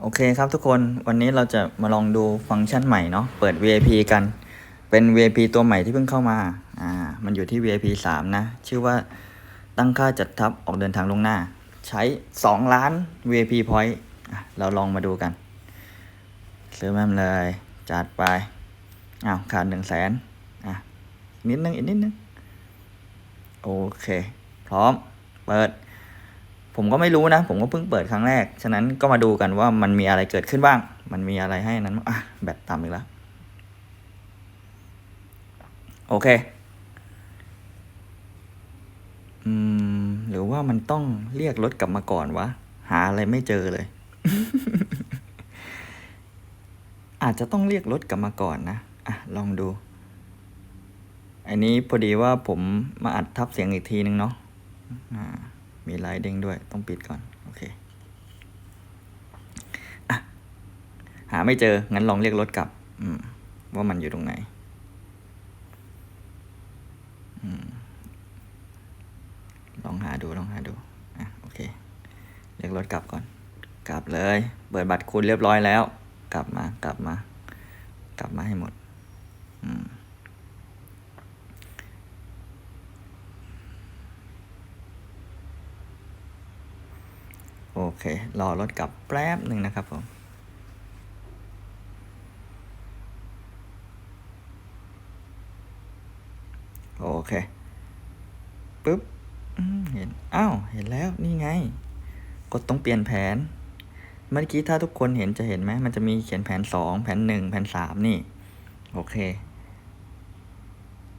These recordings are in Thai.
โอเคครับทุกคนวันนี้เราจะมาลองดูฟังก์ชันใหม่เนาะเปิด VIP กันเป็น VIP ตัวใหม่ที่เพิ่งเข้ามาอ่ามันอยู่ที่ VIP 3 นะ ชื่อว่าตั้งค่าจัดทับออกเดินทางลงหน้า ใช้ 2 ล้าน VIP point เราลองมาดูกัน ซื้อแม่มเลย จัดไปอ้าวขาดหนึ่งแสนอะนิดนึงอีกนิดนึง โอเค พร้อม เปิด ผมก็ไม่รู้นะ ผมก็เพิ่งเปิดครั้งแรก ฉะนั้นก็มาดูกันว่ามันมีอะไรเกิดขึ้นบ้าง มันมีอะไรให้นั้นอะแบตต่ำอีกแล้ว โอเค อืม หรือว่ามันต้องเรียกรถกลับมาก่อนวะ หาอะไรไม่เจอเลย อาจจะต้องเรียกรถกลับมาก่อนนะ อะ ลองดู อันนี้พอดีว่าผมมาอัดทับเสียงอีกทีนึงเนาะอ่า มีไลน์เด้งด้วยต้องปิดก่อน โอเคอหาไม่เจอ งั้นลองเรียกรถกลับว่ามันอยู่ตรงไหนอลองหาดูลองหาดูอะโอเค เรียกรถกลับก่อน กลับเลย เปิดบัตรคุณเรียบร้อยแล้ว กลับมากลับมา กลับมาให้หมด อืม โอเค รอรถกลับแป๊บหนึ่งนะครับผม โอเคปึ๊บเห็น อ้าว เห็นแล้วนี่ไง กดตรงเปลี่ยนแผน เมื่อกี้ถ้าทุกคนเห็นจะเห็นไหม มันจะมีเขียนแผนสองแผนหนึ่งแผนสามนี่ โอเค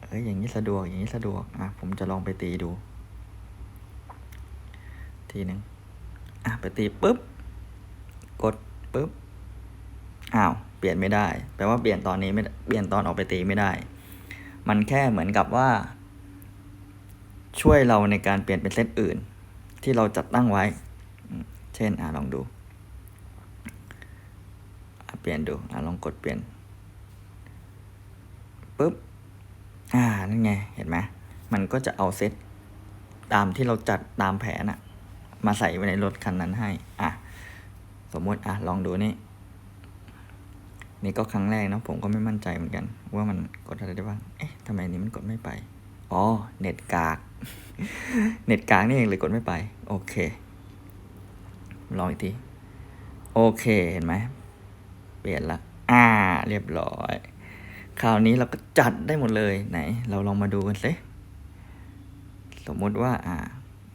เอ้ย อย่างนี้สะดวก อย่างนี้สะดวก อะ ผมจะลองไปตีดู ทีหนึ่ง อะไปตีปุ๊บ กดปุ๊บ อ้าว เปลี่ยนไม่ได้ แปลว่าเปลี่ยนตอนนี้ไม่ เปลี่ยนตอนออกไปตีไม่ได้ มันแค่เหมือนกับว่า ช่วยเราในการเปลี่ยนเป็นเซตอื่น ที่เราจัดตั้งไว้ เช่น อะลองดู เปลี่ยนดู อะลองกดเปลี่ยนปุ๊บ อ่า นั่นไง เห็นไหม มันก็จะเอาเซตตามที่เราจัดตามแผนอะ มาใส่ไว้ในรถคันนั้นให้ อะ สมมติอะลองดูนี่ นี่ก็ครั้งแรกนะผมก็ไม่มั่นใจเหมือนกัน ว่ามันกดอะไรได้บ้าง เอ๊ะทำไมนี้มันกดไม่ไป อ๋อ เน็ตกาก เน็ตกากนี่เองเลยกดไม่ไป โอเค ลองอีกที โอเค เห็นไหม เปลี่ยนละ อ่า เรียบร้อย คราวนี้เราก็จัดได้หมดเลย ไหน เราลองมาดูกันสิ สมมติว่า อ่า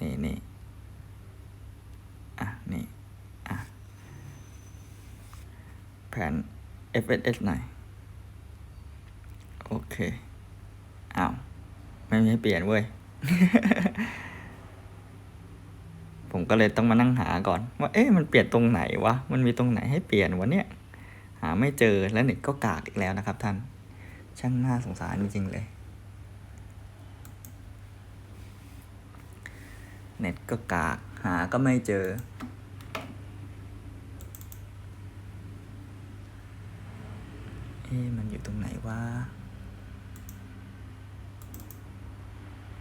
นี่นี่ นี่อะแผน FSS หน่อย โอเค อ้าว ไม่มีให้เปลี่ยนเว้ย ผมก็เลยต้องมานั่งหาก่อน ว่า เอ๊ะมันเปลี่ยนตรงไหนวะ มันมีตรงไหนให้เปลี่ยนวะเนี่ย หาไม่เจอแล้วเน็ตก็กากอีกแล้วนะครับท่าน ช่างน่าสงสารจริงๆเลย เน็ตก็กาก หาก็ไม่เจอ อ๊มันอยู่ตรงไหนวะ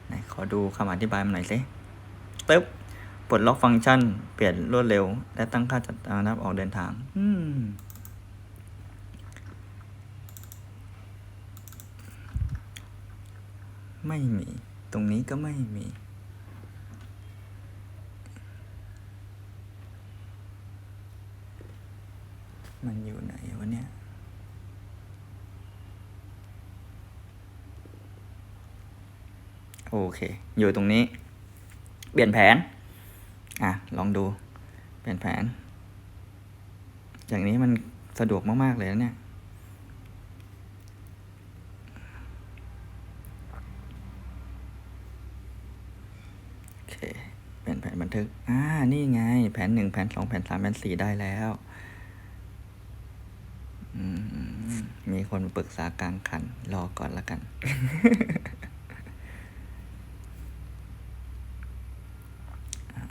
ไหนขอดูคำอธิบายมันหน่อยสิตึ๊บปลดล็อกฟังก์ชัน เปลี่ยนรวดเร็ว และตั้งค่าจัดการรับออกเดินทาง อืมไม่มี ตรงนี้ก็ไม่มี มันอยู่ไหนวะเนี่ย โอเค อยู่ตรงนี้ เปลี่ยนแผน อะ ลองดู เปลี่ยนแผน อย่างนี้มันสะดวกมาก ๆ เลยนะเนี่ย โอเค เปลี่ยนแผนบันทึก อ่า นี่ไง แผนหนึ่งแผนสองแผนสามแผนสี่ได้แล้วมมีคนปรึกษากลางคัน รอก่อนละกัน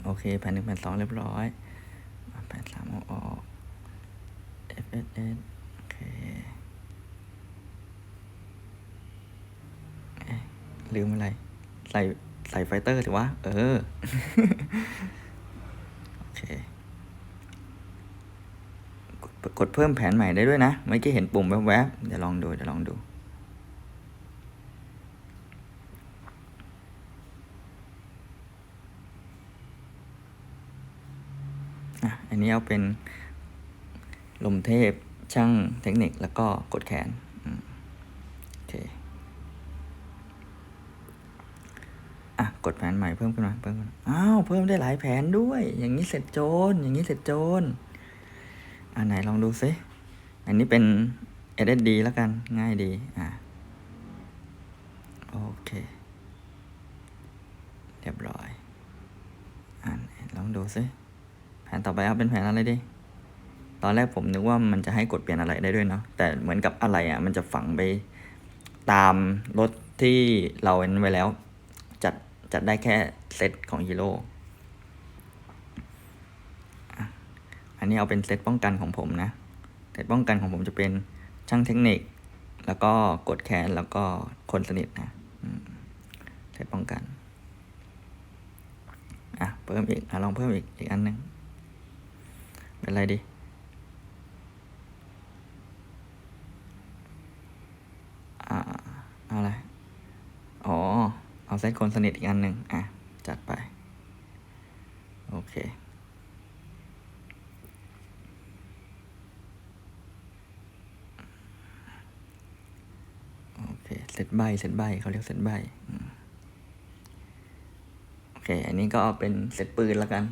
โอ เคแผ่นหนึ่งแผ่นสองเรียบร้อยแผ่นสามเอาออก F S S โอเคเอ๊ะลืมอะไร ใส่ใส่ไฟเตอร์ถือว่า เออ โอเค กดเพิ่มแผนใหม่ได้ด้วยนะ เมื่อกี้เห็นปุ่มแวบๆ เดี๋ยวลองดู เดี๋ยวลองดู อันนี้เอาเป็นลมเทพช่างเทคนิคแล้วก็กดแขนโอเคอะกดแผนใหม่เพิ่มขึ้นมาเพิ่มขึ้นอ้าวเพิ่มได้หลายแผนด้วย อย่างนี้เสร็จโจรอย่างนี้เสร็จโจรอันไหนลองดูซิอันนี้เป็น SSD แล้วกันง่ายดีอะโอเค เรียบร้อยอ่านลองดูซิ นต่อไปเอาเป็นแผนอะไรดี ตอนแรกผมนึกว่ามันจะให้กดเปลี่ยนอะไรได้ด้วยเนาะ แต่เหมือนกับอะไรอะ มันจะฝังไปตามรถที่เราเอ็นไว้แล้ว จัดจัดได้แค่เซตของฮีโร่ อันนี้เอาเป็นเซตป้องกันของผมนะ เซตป้องกันของผมจะเป็นช่างเทคนิค แล้วก็กดแขนแล้วก็คนสนิทนะเซตป้องกัน อะ เพิ่มอีก อะลองเพิ่มอีกอีกอันหนึ่ง เป็นอะไรดี อ่า เอาอะไร อ๋อ เอาเซตคนสนิทอีกอันหนึ่งอะ จัดไป โอเค โอเค เซตใบ เซตใบ เขาเรียกเซตใบ โอเค อันนี้ก็เอาเป็นเซตปืนแล้วกัน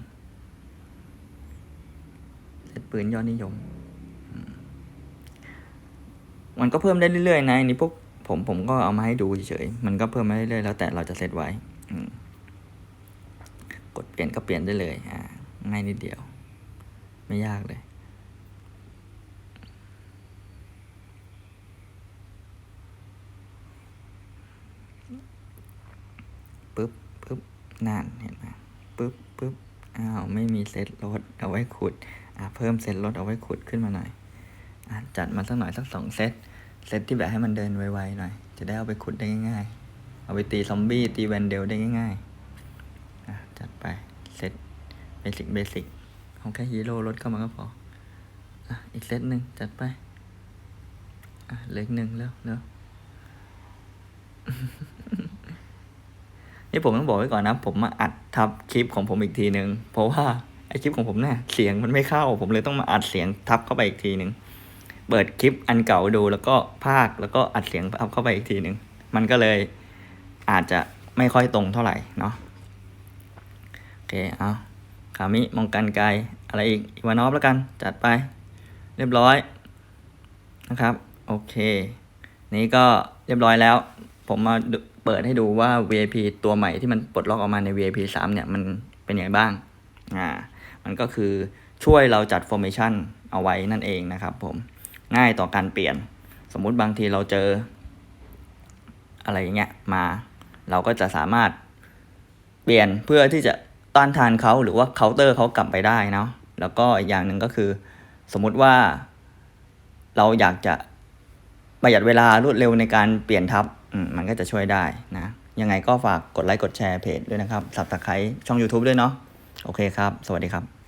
ปืนยอดนิยม มันก็เพิ่มได้เรื่อยๆนะอันนี้พวกผมผมก็เอามาให้ดูเฉยๆมันก็เพิ่มมาเรื่อยๆแล้วแต่เราจะเซตไว้กดเปลี่ยนก็เปลี่ยนได้เลยอ่าง่ายนิดเดียว ไม่ยากเลยปึ๊บปึ๊บนั่นเห็นไหมปึ๊บปึ๊บอ้าวไม่มีเซตรถเอาไว้ขุด อะเพิ่มเซตรถเอาไว้ขุดขึ้นมาหน่อยอะจัดมาสักหน่อยสักสองเซตเซตที่แบบให้มันเดินไวๆหน่อย จะได้เอาไปขุดได้ง่ายๆ เอาไปตีซอมบี้ตีแวนเดลได้ง่ายๆอะจัดไปเซตเบสิกเบสิกเอาแค่ฮีโร่รถเข้ามาก็พออะอีกเซตหนึ่งจัดไปอะเล็กหนึ่งแล้วแล้วนี่ผมต้องบอกไว้ก่อนนะ ผมมาอัดทับคลิปของผมอีกทีหนึ่งเพราะว่า ไอคลิปของผมเนี่ยเสียงมันไม่เข้า ผมเลยต้องมาอัดเสียงทับเข้าไปอีกทีหนึ่งเปิดคลิปอันเก่าดูแล้วก็พากย์แล้วก็อัดเสียงทับเข้าไปอีกทีหนึ่งมันก็เลยอาจจะไม่ค่อยตรงเท่าไหร่เนาะโอเคเอาขามิมองกันไกลอะไรอีกอีวานอฟแล้วกันจัดไป เรียบร้อยนะครับ โอเค นี่ก็เรียบร้อยแล้ว ผมมาเปิดให้ดูว่า VIP ตัวใหม่ที่มันปลดล็อกออกมาใน VIP 3เนี่ยมันเป็นยังไงบ้าง อ่า มันก็คือช่วยเราจัด formation เอาไว้นั่นเองนะครับผมง่ายต่อการเปลี่ยน สมมุติบางทีเราเจอ อะไรอย่างเงี้ยมา เราก็จะสามารถเปลี่ยนเพื่อที่จะต้านทานเขาหรือว่าเคาน์เตอร์เขากลับไปได้เนาะแล้วก็อีกอย่างหนึ่งก็คือ สมมุติว่าเราอยากจะประหยัดเวลารวดเร็วในการเปลี่ยนทับมมันก็จะช่วยได้นะ ยังไงก็ฝากกดไลค์กดแชร์เพจด้วยนะครับสับตะไคร้ช่อง YouTube ด้วยเนาะโอเคครับ สวัสดีครับ